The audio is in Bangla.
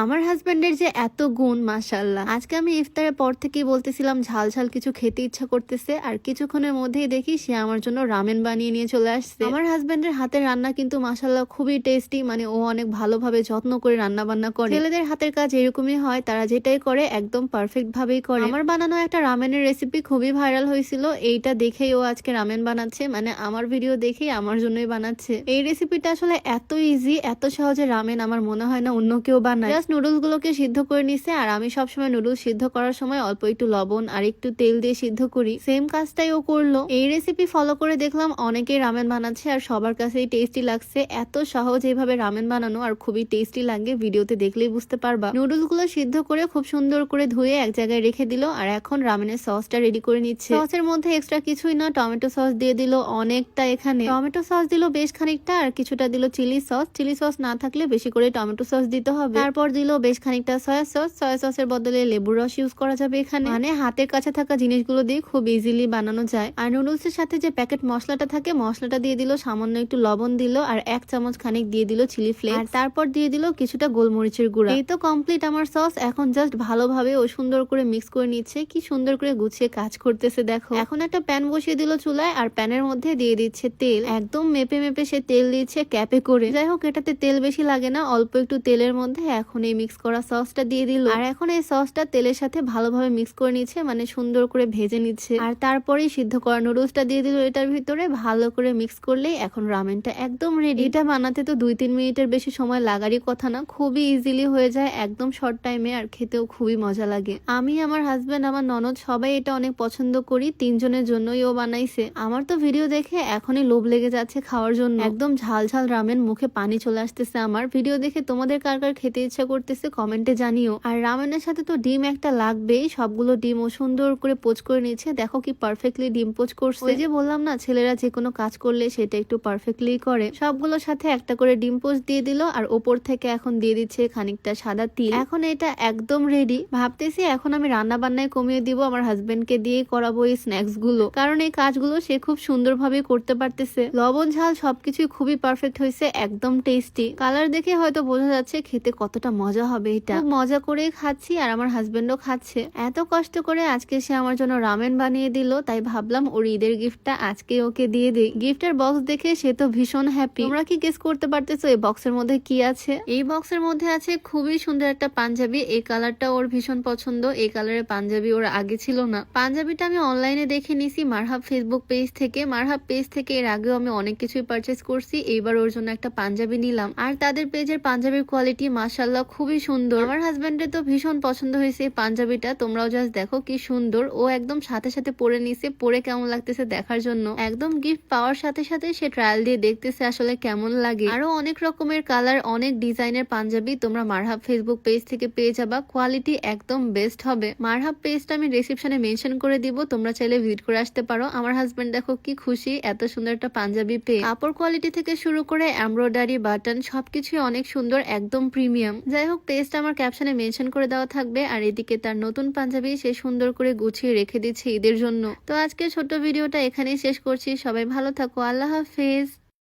আমার হাজবেন্ডের যে এত গুণ মাশাল্লাহ আজকে আমি ইফতারের পর থেকেই বলতেছিলাম, ঝাল ঝাল কিছু খেতে ইচ্ছা করতেছে। আর কিছুক্ষণের মধ্যেই দেখি সে আমার জন্য রামেন বানিয়ে নিয়ে চলে আসছে। আমার হাজবেন্ডের হাতের রান্না কিন্তু মাশাল্লাহ খুবই টেস্টি মানে ও অনেক ভালোভাবে যত্ন করে রান্না বান্না করে। ছেলেদের হাতের কাজ এরকমই হয়, তারা যেটাই করে, একদম পারফেক্ট ভাবেই করে। আমার বানানো একটা রামেনের রেসিপি খুবই ভাইরাল হয়েছিল। এইটা দেখেই ও আজকে রামেন বানাচ্ছে। মানে আমার ভিডিও দেখেই আমার জন্যই বানাচ্ছে। এই রেসিপিটা আসলে এত ইজি এত সহজে রামেন আমার মনে হয় না অন্য কেউ বানায়। জাস্ট নুডলস গুলোকে সিদ্ধ করে নিছে, আর আমি সবসময় নুডলস সিদ্ধ করার সময় অল্প একটু লবণ আর একটু তেল দিয়ে সিদ্ধ করি। সেম কাজটাই ও করল। এই রেসিপি ফলো করে দেখলাম অনেকেই রামেন বানাচ্ছে, আর সবার কাছেই টেস্টি লাগছে। এত সহজ এইভাবে রামেন বানানো, আর খুবই টেস্টি লাগে, ভিডিওতে দেখলেই বুঝতে পারবা। নুডলসগুলো সিদ্ধ করে খুব সুন্দর করে ধুয়ে এক জায়গায় রেখে দিল, আর এখন রামেনের সসটা রেডি করে নিচ্ছে। সসের মধ্যে এক্সট্রা কিছুই না টমেটো সস দিয়ে দিল অনেকটা এখানে। টমেটো সস দিল বেশ খানিকটা, আর কিছুটা দিল চিলি সস চিলি সস না থাকলে বেশি করে টমেটো সস দিতে হবে। তারপর দিল বেশ খানিকটা সয়া সস সয়া সসের বদলে লেবুর রস ইউজ করা যাবে এখানে। মানে হাতের কাছে থাকা জিনিসগুলো দিয়ে খুব ইজিলি বানানো যায়। আর নুডলস এর সাথে যে প্যাকেট মশলাটা থাকে, মশলাটা দিয়ে দিল সামান্য একটু লবণ দিল আর এক চামচ খানিক দিয়ে দিল চিলি ফ্লেক্স আর তারপর দিয়ে দিল কিছুটা গোলমরিচের গুঁড়া। এই তো কমপ্লিট আমার সস এখন জাস্ট ভালোভাবে ও সুন্দর করে মিক্স করে নিচ্ছে। কি সুন্দর করে গুছিয়ে কাজ করতেছে, দেখো। এখন একটা প্যান বসিয়ে দিল চুলায় আর প্যানের মধ্যে দিয়ে দিচ্ছে তেল। একদম মেপে মেপে সে তেল দিচ্ছে ক্যাপে করে। যাই হোক, এটাতে তেল বেশি লাগে না, অল্প একটু তেলের মধ্যে। এখন এই মিক্স করা সসটা দিয়ে দিল। আর এখন এই সসটা তেলের সাথে ভালোভাবে মিক্স করে নিচ্ছে মানে সুন্দর করে ভেজে নিচ্ছে। আর তারপরেই সিদ্ধ করা নুডলসটা দিয়ে দিল এটার ভিতরে। ভালো করে মিক্স করলেই এখন রামেনটা একদম রেডি এটা বানাতে তো দুই তিন মিনিটের বেশি সময় লাগারই কথা না। খুবই ইজিলি হয়ে যায়, একদম শর্ট টাইমে আর খেতেও খুবই মজা লাগে। আমি, আমার হাজবেন্ড আমার ননদ সবাই এটা অনেক পছন্দ করি। তিনজনের জন্যই ও বানাইছে। আমার তো ভিডিও দেখে এখনই লোভ লেগে যাচ্ছে খাওয়ার জন্য। একদম ঝাল ঝাল রামেন মুখে পানি চলে আসতেছে আমার। ভিডিও দেখে তোমাদের কার কার খেতে ইচ্ছা করতেছে কমেন্টে জানিও। আর রামেনের সাথে তো ডিম একটা লাগবেই সবগুলো ডিম ও সুন্দর করে পোচ করে নিচ্ছে দেখো কি পারফেক্টলি ডিম পোচ করছে। যে বললাম না, ছেলেরা যে কোনো কাজ করলে সেটা একটু পারফেক্টলি করে। সবগুলোর সাথে একটা করে ডিম পোচ দিয়ে দিল, আর ওপর থেকে এখন দিয়ে দিচ্ছে খানিকটা সাদা তিল। এখন এটা একদম রেডি ভাবতেছি এখন আমি রান্না বান্নায় কমিয়ে দিব, আমার হাজবেন্ডকে দিয়ে করাবো এই স্ন্যাক্সগুলো কারণ এই কাজগুলো সে খুব সুন্দর সুন্দরভাবে করতে পারতেছে। লবণ, ঝাল সবকিছুই খুবই পারফেক্ট হয়েছে, একদম টেস্টি কালার দেখে হয়তো বোঝা যাচ্ছে খেতে কতটা মজা হবে এটা। খুব মজা করেই খাচ্ছি আর আমার হাজবেন্ডও খাচ্ছে। এত কষ্ট করে আজকে সে আমার জন্য রামেন বানিয়ে দিল, তাই ভাবলাম ওর ঈদের গিফটটা আজকে ওকে দিয়ে দিই। গিফটের বক্স দেখে সে তো ভীষণ হ্যাপি তোমরা কি গেস করতে পারতেছো এই বক্সের মধ্যে কি আছে? এই বক্সের মধ্যে আছে খুবই সুন্দর একটা পাঞ্জাবি। এই কালারটা ওর ভীষণ পছন্দ। এই কালারের পাঞ্জাবি ওর আগে ছিল না। পাঞ্জাবিটা আমি অনলাইনে দেখে নিছি মারহাব ফেসবুক পেজ থেকে। মারহাব পেজ থেকে এর আগেও আমি অনেক কিছুই পারচেস করছি। এইবার ওর জন্য একটা পাঞ্জাবি নিলাম। আর তাদের পেজের পাঞ্জাবির কোয়ালিটি মাসাল্লাহ খুবই সুন্দর। আমার হাজবেন্ডের তো ভীষণ পছন্দ হয়েছে এই পাঞ্জাবিটা। তোমরাও জাস্ট দেখো কি সুন্দর। ও একদম সাথে সাথে পরে নিছে। পরে কেমন লাগতেছে দেখার জন্য। একদম গিফট পাওয়ার সাথে সাথে সে ট্রায়াল দিয়ে দেখতেছে আসলে কেমন লাগে। আরও অনেক রকমের কালার অনেক ডিজাইনের পাঞ্জাবি তোমরা মারহাব ফেসবুক পেজ থেকে পেয়ে যাবা। কোয়ালিটি একদম বেস্ট হবে। মারহাব পেজটা আমি রিসিপশনে মেনশন করে দিব। তোমরা চাইলে ভিজিট করে আসতে পারো। আমার হাজব্যান্ড দেখো কি খুশি, এত সুন্দর একটা পাঞ্জাবি পেয়ে। কাপড় কোয়ালিটি থেকে শুরু করে এমব্রয়ডারি বাটন সবকিছুই অনেক সুন্দর, একদম প্রিমিয়াম যাই হোক পেজটা আমার ক্যাপশনে মেনশন করে দেওয়া থাকবে আর এদিকে তার নতুন পাঞ্জাবি সে সুন্দর করে গুছিয়ে রেখে দিচ্ছে ঈদের জন্য। তো আজকে ছোট্ট ভিডিওটা এখানেই শেষ করছি। সবাই ভালো থাকো। আল্লাহ হাফেজ।